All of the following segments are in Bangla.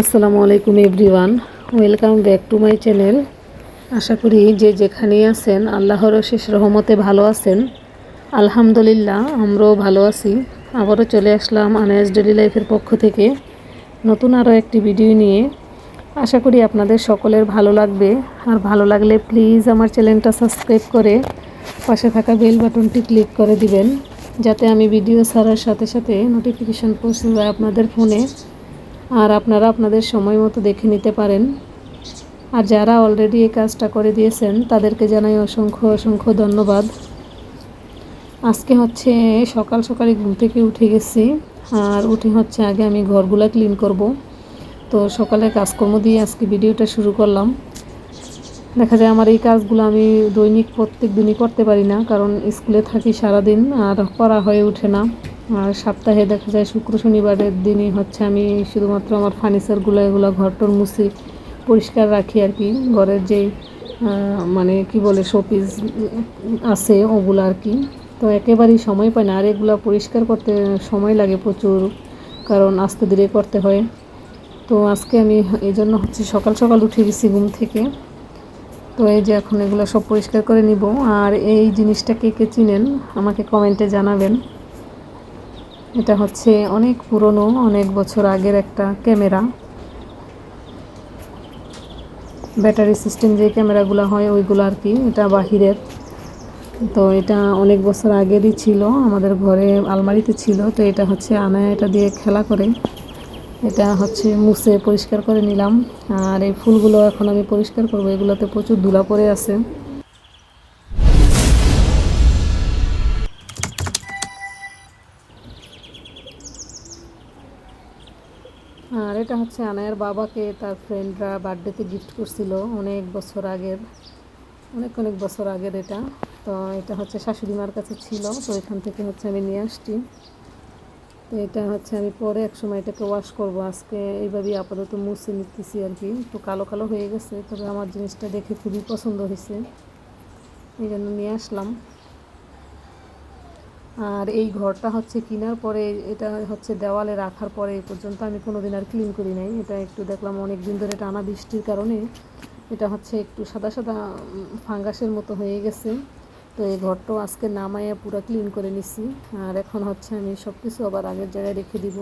আসসালামু আলাইকুম everyone. Welcome back to my channel. আশা করি যে যেখানে আছেন, আল্লাহর শেষ রহমতে ভালো আছেন। আলহামদুলিল্লাহ, আমরাও ভালো আছি। আবারও চলে আসলাম আনায়াস ডেলি লাইফের পক্ষ থেকে নতুন আরও একটি ভিডিও নিয়ে। আশা করি আপনাদের সকলের ভালো লাগবে। আর ভালো লাগলে প্লিজ আমার চ্যানেলটা সাবস্ক্রাইব করে পাশে থাকা বেল বাটনটি ক্লিক করে দিবেন, যাতে আমি ভিডিও ছাড়ার সাথে সাথে নোটিফিকেশান পৌঁছে যায় আপনাদের ফোনে। আর আপনারা আপনাদের সময় মতো দেখে নিতে পারেন। আর যারা অলরেডি এই কাজটা করে দিয়েছেন, তাদেরকে জানাই অসংখ্য অসংখ্য ধন্যবাদ। আজকে হচ্ছে সকাল সকালে ঘুম থেকে উঠে গেছি, আর উঠে হচ্ছে আগে আমি ঘরগুলো ক্লিন করব। তো সকালে কাজকর্ম দিয়ে আজকে ভিডিওটা শুরু করলাম। দেখা যায় আমার এই কাজগুলো আমি দৈনিক প্রত্যেক দিনই করতে পারি না, কারণ স্কুলে থাকি সারাদিন, আর করা হয়ে ওঠে না। আর সপ্তাহে দেখা যায় শুক্র শনিবারের দিনই হচ্ছে আমি শুধুমাত্র আমার ফার্নিচারগুলো এগুলো ঘরটর মুছি পরিষ্কার রাখি আর কি। ঘরের যে মানে কি বলে শোপিস আছে ওগুলো আর কি। তো একেবারেই সময় পাই না। আর এগুলো পরিষ্কার করতে সময় লাগে প্রচুর, কারণ আস্তে ধীরে করতে হয়। তো আজকে আমি এই জন্য হচ্ছে সকাল সকাল উঠে গেছি ঘুম থেকে। তো এই যে এখন এগুলো সব পরিষ্কার করে নিব। আর এই জিনিসটা কে কে চিনেন আমাকে কমেন্টে জানাবেন। এটা হচ্ছে অনেক পুরনো, অনেক বছর আগের একটা ক্যামেরা। ব্যাটারি সিস্টেম যে ক্যামেরাগুলো হয় ওইগুলো আর কি, এটা বাহিরের। তো এটা অনেক বছর আগেরই ছিল, আমাদের ঘরে আলমারিতে ছিল, তো এটা হচ্ছে আনায় এটা দিয়ে খেলা করে। এটা হচ্ছে মুছে পরিষ্কার করে নিলাম। আর এই ফুলগুলো এখন আমি পরিষ্কার করব, এগুলোতে প্রচুর ধুলা পড়ে আছে। আর এটা হচ্ছে আনায়ের বাবাকে তার ফ্রেন্ডরা বার্থডেতে গিফট করছিল অনেক বছর আগের, অনেক অনেক বছর আগের এটা। তো এটা হচ্ছে শাশুড়ি মার কাছে ছিল, তো এখান থেকে হচ্ছে আমি নিয়ে আসছি। তো এটা হচ্ছে আমি পরে এক সময় এটাকে ওয়াশ করব। আজকে এইভাবেই আপাতত মুছে নিতেছি আর কি। একটু কালো কালো হয়ে গেছে, তবে আমার জিনিসটা দেখে খুবই পছন্দ হয়েছে। এই জন্য নিয়ে আসলাম। আর এই ঘরটা হচ্ছে কেনার পরে এটা হচ্ছে দেওয়ালে রাখার পরে এই পর্যন্ত আমি কোনো দিন আর ক্লিন করি নাই। এটা একটু দেখলাম অনেক দিন ধরে টানা বৃষ্টির কারণে। এটা হচ্ছে একটু সাদা সাদা ফাঙ্গাসের মতো হয়ে গেছে। তো এই ঘরটাও আজকে নামাইয়া পুরো ক্লিন করে নিছি। আর এখন হচ্ছে আমি সব কিছু আবার আগের জায়গায় রেখে দিব।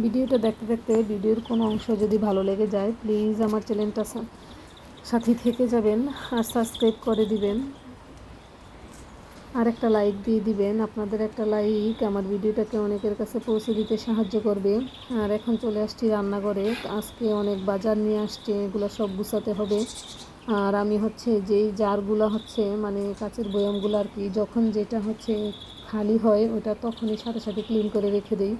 ভিডিওটা দেখতে দেখতে ভিডিওর কোনো অংশ যদি ভালো লেগে যায় প্লিজ আমার চ্যানেলটা সাথী থেকে যাবেন আর সাবস্ক্রাইব করে দিবেন। আর একটা লাইক দিয়ে দিবেন। আপনাদের একটা লাইক আমার ভিডিওটাকে অনেকের কাছে পৌঁছে দিতে সাহায্য করবে। আর এখন চলে আসছি রান্নাঘরে। আজকে অনেক বাজার নিয়ে আসছে, এগুলো সব গুছাতে হবে। আর আমি হচ্ছে যেই জারগুলো হচ্ছে মানে কাচের বয়ামগুলো আর কি, যখন যেটা হচ্ছে খালি হয়, ওটা তখনই সাথে সাথে ক্লিন করে রেখে দিই।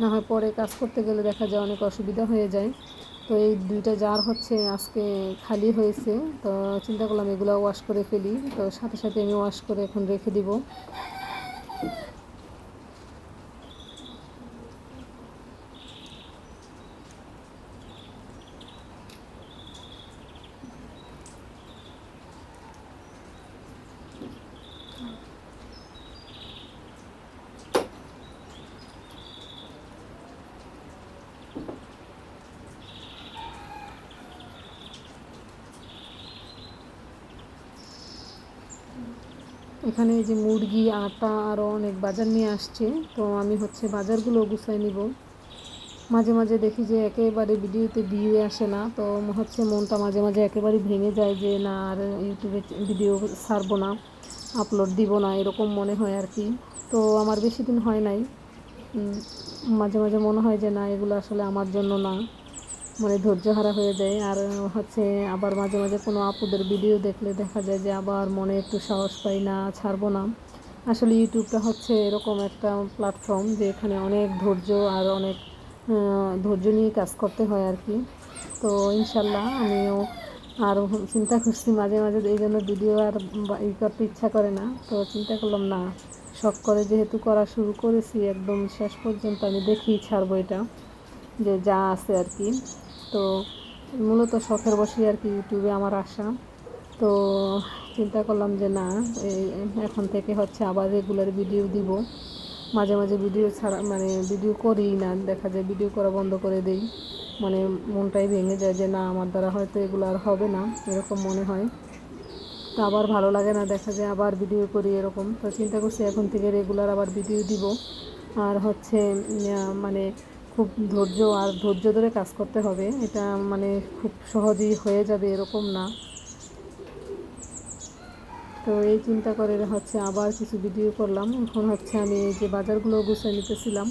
না হয় পরে কাজ করতে গেলে দেখা যায় অনেক অসুবিধা হয়ে যায়। তো এই দুইটা জার হচ্ছে আজকে খালি হয়েছে। তো চিন্তা করলাম এগুলো ওয়াশ করে ফেলি। তো সাথে সাথে আমি ওয়াশ করে এখন রেখে দিব। এখানে যে মুরগি, আটা আরও অনেক বাজার নিয়ে আসছে। তো আমি হচ্ছে বাজারগুলো গুছাই নিব। মাঝে মাঝে দেখি যে একেবারে ভিডিওতে ভিউ আসে না। তো হচ্ছে মনটা মাঝে মাঝে একেবারে ভেঙে যায় যে, না, আর ইউটিউবে ভিডিও ছাড়বো না, আপলোড দিব না, এরকম মনে হয় আর কি। তো আমার বেশি দিন হয় নাই। মাঝে মাঝে মনে হয় যে, না, এগুলো আসলে আমার জন্য না। মানে ধৈর্য হারা হয়ে যায়। আর হচ্ছে আবার মাঝে মাঝে কোনো আপুদের ভিডিও দেখলে দেখা যায় যে আবার মনে একটু সাহস পাই না, ছাড়বো না। আসলে ইউটিউবটা হচ্ছে এরকম একটা প্ল্যাটফর্ম যে এখানে অনেক ধৈর্য আর অনেক ধৈর্য নিয়ে কাজ করতে হয় আর কি। তো ইনশাল্লাহ আমিও আর চিন্তা করছি মাঝে মাঝে এই জন্য ভিডিও আর ই করতে ইচ্ছা করে না। তো চিন্তা করলাম, না, শখ করে যেহেতু করা শুরু করেছি, একদম শেষ পর্যন্ত আমি দেখেই ছাড়বো এটা। যে যা আছে আর কি। তো মূলত শখের বসেই আর কি ইউটিউবে আমার আসা। তো চিন্তা করলাম যে না এখন থেকে হচ্ছে আবার রেগুলার ভিডিও দিব। মাঝে মাঝে ভিডিও ছাড়া মানে ভিডিও করি না, দেখা যায় ভিডিও করা বন্ধ করে দেই। মানে মনটাই ভেঙে যায় যে না, আমার দ্বারা হয়তো এগুলো আর হবে না, এরকম মনে হয়। তো আবার ভালো লাগে না, দেখা যায় আবার ভিডিও করি এরকম। তো চিন্তা করছি এখন থেকে রেগুলার আবার ভিডিও দিব। আর হচ্ছে মানে খুব ধৈর্য আর ধৈর্য ধরে কাজ করতে হবে। এটা মানে খুব সহজেই হয়ে যাবে এরকম না। তো এই চিন্তা করে হচ্ছে আবার কিছু ভিডিও করলাম। এখন হচ্ছে আমি এই যে বাজারগুলো গুছিয়ে নিতেছিলাম।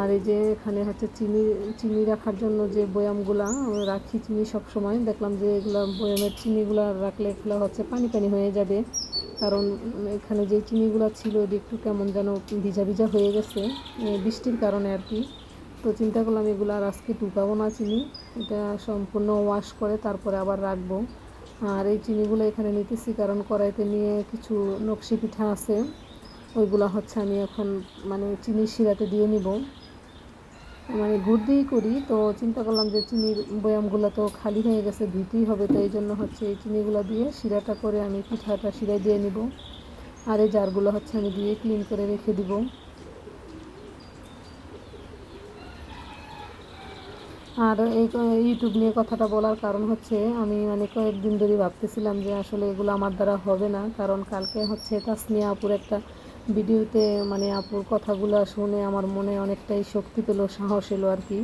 আর এই যে এখানে হচ্ছে চিনি চিনি রাখার জন্য যে বয়ামগুলা রাখি চিনি সব সময় দেখলাম যে এগুলো বয়ামের চিনিগুলো রাখলে এগুলো হচ্ছে পানি পানি হয়ে যাবে। কারণ এখানে যে চিনিগুলো ছিল একটু কেমন যেন ভিজা ভিজা হয়ে গেছে বৃষ্টির কারণে আর কি। তো চিন্তা করলাম এগুলো আর আজকে টুকাবো না চিনি। এটা সম্পূর্ণ ওয়াশ করে তারপরে আবার রাখব। আর এই চিনিগুলো এখানে নিতেছি কারণ কড়াইতে নিয়ে কিছু নকশি পিঠা আছে। ওইগুলো হচ্ছে আমি এখন মানে চিনির শিরাতে দিয়ে নিব। মানে গুড় দিয়েই করি, তো চিন্তা করলাম যে চিনির বয়ামগুলো তো খালি হয়ে গেছে ধুতেই হবে তো এই জন্য হচ্ছে এই চিনিগুলো দিয়ে শিরাটা করে আমি পিঠাটা শিরায় দিয়ে নিব। আর এই জারগুলো হচ্ছে আমি দিয়ে ক্লিন করে রেখে দিব। আর এই ইউটিউব নিয়ে কথাটা বলার কারণ হচ্ছে আমি মানে কয়েকদিন ধরে ভাবতেছিলাম যে আসলে এগুলো আমার দ্বারা হবে না। কারণ কালকে হচ্ছে তাসমিয়া আপুর একটা ভিডিওতে মানে আপুর কথাগুলো শুনে আমার মনে অনেকটাই শক্তি পেল, সাহস এলো আর কি,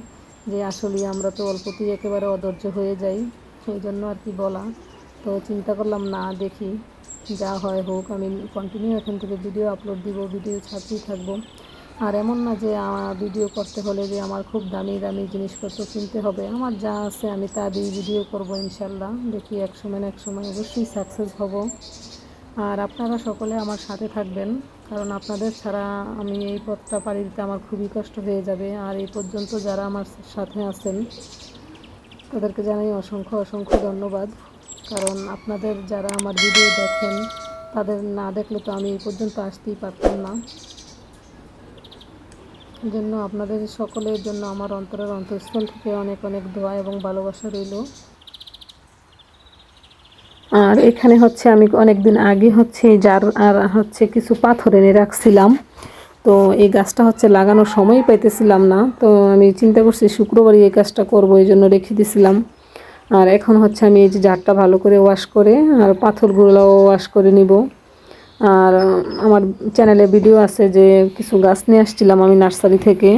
যে আসলে আমরা তো অল্পতেই একেবারে অধৈর্য হয়ে যাই। সেই জন্য আর কি বলা। তো চিন্তা করলাম, না, দেখি যা হয় হোক। আমি কন্টিনিউ এখান থেকে ভিডিও আপলোড দিব ভিডিও ছাড়তেই থাকব। আর এমন না যে আমার ভিডিও করতে হলে যে আমার খুব দামি দামি জিনিসপত্র কিনতে হবে। আমার যা আছে আমি তা দিয়ে ভিডিও করব ইনশাল্লাহ। দেখি এক সময় না এক সময় অবশ্যই সাকসেস হব। আর আপনারা সকলে আমার সাথে থাকবেন, কারণ আপনাদের ছাড়া আমি এই পথটা পাড়ি দিতে আমার খুবই কষ্ট হয়ে যাবে। আর এই পর্যন্ত যারা আমার সাথে আছেন, তাদেরকে জানাই অসংখ্য অসংখ্য ধন্যবাদ। কারণ আপনাদের যারা আমার ভিডিও দেখেন, তাদের না দেখলে তো আমি এই পর্যন্ত আসতেই পারতাম না। জন্য আপনাদের সকলের জন্য আমার অন্তরের অন্তঃস্থল থেকে অনেক অনেক দোয়া এবং ভালোবাসা রইল। আর এখানে হচ্ছে আমি অনেক দিন আগে হচ্ছে যার আর হচ্ছে কিছু পাথর এনে রাখছিলাম। তো এই গাছটা হচ্ছে লাগানোর সময় পাইতেছিলাম না। তো আমি চিন্তা করছি শুক্রবারই এই কাজটা করব, এই জন্য রেখে দিছিলাম। আর এখন হচ্ছে আমি এই যে জারটা ভালো করে ওয়াশ করে আর পাথরগুলোও ওয়াশ করে নিব। আর আমার চ্যানেলে ভিডিও আছে যে কিছু গাছ নিয়ে আসছিলাম আমি নার্সারি থেকে।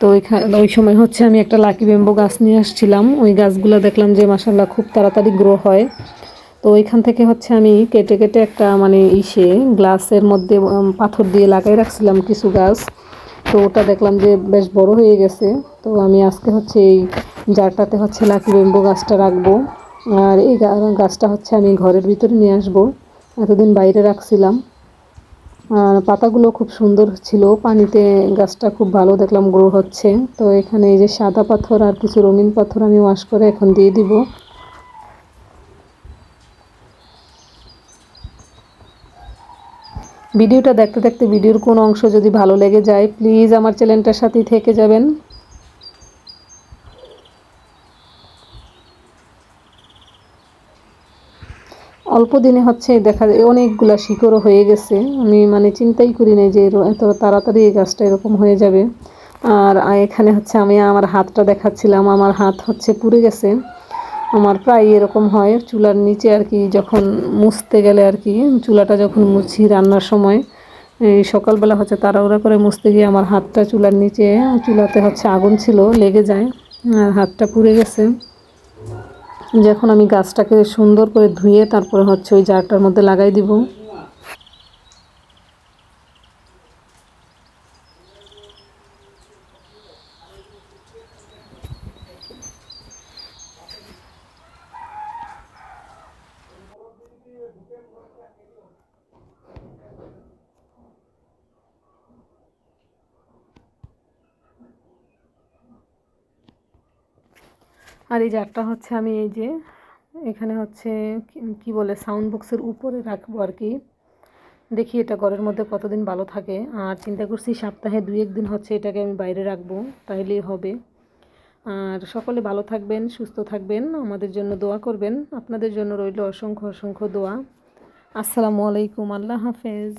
তো ওইখানে ওই সময় হচ্ছে আমি একটা লাকি বেম্বো গাছ নিয়ে আসছিলাম। ওই গাছগুলো দেখলাম যে মাসাল্লাহ খুব তাড়াতাড়ি গ্রো হয়। তো ওইখান থেকে হচ্ছে আমি কেটে কেটে একটা মানে ইসে গ্লাসের মধ্যে পাথর দিয়ে লাগাই রাখছিলাম কিছু গাছ। তো ওটা দেখলাম যে বেশ বড় হয়ে গেছে। তো আমি আজকে হচ্ছে এই জারটাতে হচ্ছে লাকি বেম্বো গাছটা রাখব। আর এই গাছটা হচ্ছে আমি ঘরের ভিতরে নিয়ে আসব। এতদিন বাইরে রাখছিলাম। আর পাতাগুলো খুব সুন্দর ছিল। পানিতে গাছটা খুব ভালো দেখলাম গ্রো হচ্ছে। তো এখানে এই যে সাদা পাথর আর কিছু রঙিন পাথর আমি ওয়াশ করে এখন দিয়ে দিব। ভিডিওটা দেখতে দেখতে ভিডিওর কোন অংশ যদি ভালো লেগে যায় প্লিজ আমার চ্যানেলটার সাথেই থেকে যাবেন। অল্প দিনে হচ্ছে দেখা যায় অনেকগুলা শিকড়ও হয়ে গেছে। আমি মানে চিন্তাই করি নাই যে এত তাড়াতাড়ি এই গাছটা এরকম হয়ে যাবে। আর এখানে হচ্ছে আমি আমার হাতটা দেখাচ্ছিলাম, আমার হাত হচ্ছে পুড়ে গেছে। আমার প্রায় এরকম হয়, চুলার নিচে আর কি যখন মুছতে গেলে আর কি, চুলাটা যখন মুছি রান্নার সময়, এই সকালবেলা হচ্ছে তাড়াহুড়া করে মুছতে গিয়ে আমার হাতটা চুলার নিচে, চুলাতে হচ্ছে আগুন ছিল, লেগে যায়, আর হাতটা পুড়ে গেছে। যখন আমি গাছটাকে সুন্দর করে ধুয়ে তারপরে হচ্ছে ওই জারটার মধ্যে লাগাই দিব। আর এই জারটা হচ্ছে আমি এই যে এখানে হচ্ছে কি- বলে সাউন্ড বক্সের উপরে রাখব আর কি। দেখি এটা ঘরের মধ্যে কতদিন ভালো থাকে। আর চিন্তা করছি সপ্তাহে দুই একদিন হচ্ছে এটাকে আমি বাইরে রাখব, তাইলেই হবে। আর সকলে ভালো থাকবেন, সুস্থ থাকবেন, আমাদের জন্য দোয়া করবেন। আপনাদের জন্য রইল অসংখ্য অসংখ্য দোয়া। আসসালামু আলাইকুম, আল্লাহ হাফেজ।